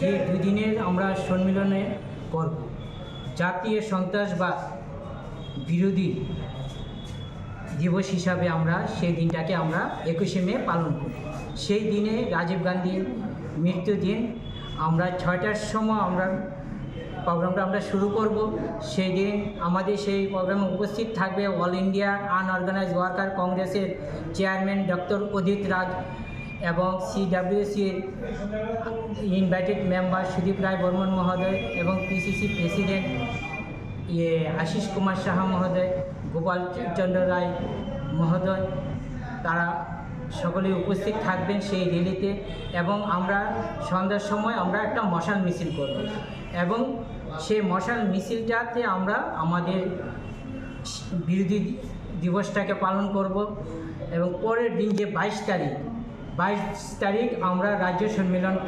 যে দুদিনের আমরা সম্মিলনে করব। জাতীয় সন্ত্রাসবাদ বিরোধী দিবস হিসাবে আমরা সেই দিনটাকে আমরা একুশে মে পালন করি। সেই দিনে রাজীব গান্ধীর মৃত্যুদিন আমরা ছয়টার সময় আমরা প্রোগ্রামটা আমরা শুরু করব। সেই দিন আমাদের সেই প্রোগ্রামে উপস্থিত থাকবে অল ইন্ডিয়া আনঅর্গানাইজ ওয়ার্কার কংগ্রেসের চেয়ারম্যান ডক্টর অদিত রাজ এবং সিডাব্লিউসির ইনভাইটেড মেম্বার সুদীপ রায় বর্মন মহোদয় এবং পিসিসি প্রেসিডেন্ট ইয়ে আশিস কুমার সাহা মহোদয়, গোপাল চন্দ্র রায় মহোদয়, তারা সকলে উপস্থিত থাকবেন সেই র্যালিতে এবং আমরা সন্ধ্যার সময় আমরা একটা মশাল মিছিল করব এবং সেই মশাল মিছিলটাতে আমরা আমাদের বিরোধী দিবসটাকে পালন করব এবং পরের দিন যে বাইশ তারিখ বাইশ তারিখ আমরা রাজ্য সম্মেলন